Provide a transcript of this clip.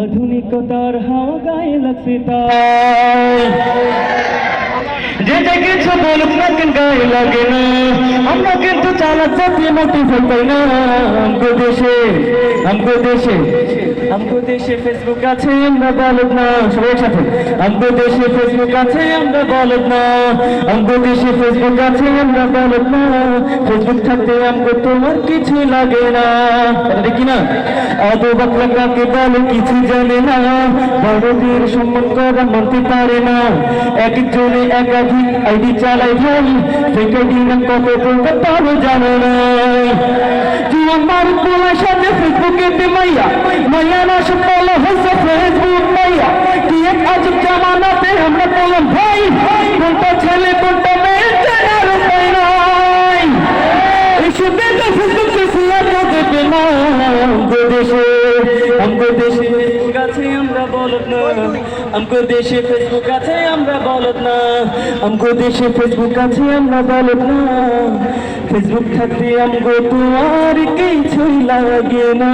আধুনিকতার হাওয়া গায়ে লাগছে যে যে কিছু বলুক না কেন গায়ে লাগে না, আমরা কিন্তু চালাক জাতি মোটি ফেলতাই না। আমগো দেশে আমগো দেশে আমগো দেশে ফেসবুক আছে, আমরা বলদ না। সবাই একসাথে আমগো দেশে ফেসবুক আছে, আমরা বলদ না। আমগো দেশে ফেসবুক আছে, আমরা বলদ না। ফেসবুক থাকতে আমগো তোমার কিছু লাগে না। দেখি না অত বাকলা কাকে বলে কিছু জানে না। বড়দের সম্মান করা মানতে পারে না। এক একজনে একাধিক আইডি চালায় ভাই সেই আইডি না কত প্রকার তারও জানে না। তুই আমার পোলার সাথে ফেসবুকে মাইয়া মাইয়া না সব বলো হচ্ছে ফেসবুক মাইয়া। কি এক আজব জামানাতে আমরা বললাম ভাই। কোনটা ছেলে কোনটা মেয়ে চেনার উপায় নাই। এসব বেটা ফেসবুক কে সিয়া দেবে না আমগো দেশে আমগো দেশে ফেসবুক আছে, আমরা বলত না। আমগো দেশে ফেসবুক আছে, আমরা বলত না। আমগো দেশে ফেসবুক আছে, আমরা বলত না। ফেসবুক থাকতে আমগো তোমার কিছুই লাগে না।